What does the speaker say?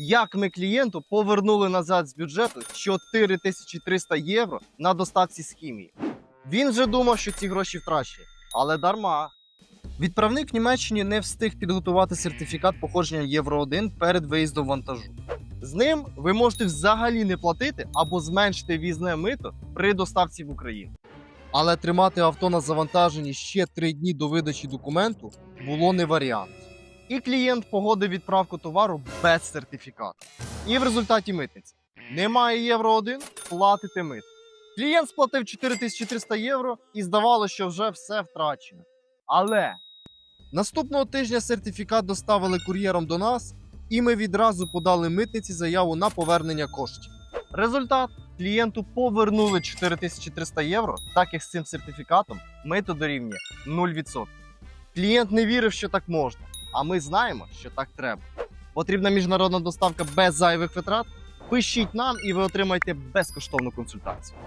як ми клієнту повернули назад з бюджету 4300 євро на доставці з хімії. Він вже думав, що ці гроші втрачені, але дарма. Відправник в Німеччині не встиг підготувати сертифікат походження Євро 1 перед виїздом вантажу. З ним ви можете взагалі не платити або зменшити візне мито при доставці в Україну. Але тримати авто на завантаженні ще три дні до видачі документу було не варіант. І клієнт погодив відправку товару без сертифікату. І в результаті митниці немає євро 1, платите мит. Клієнт сплатив 4300 євро і здавалося, що вже все втрачено. Але наступного тижня сертифікат доставили кур'єром до нас, і ми відразу подали митниці заяву на повернення коштів. Результат клієнту повернули 4300 євро, так як з цим сертифікатом мито дорівнює 0%. Клієнт не вірив, що так можна, а ми знаємо, що так треба. Потрібна міжнародна доставка без зайвих витрат. Пишіть нам і ви отримаєте безкоштовну консультацію.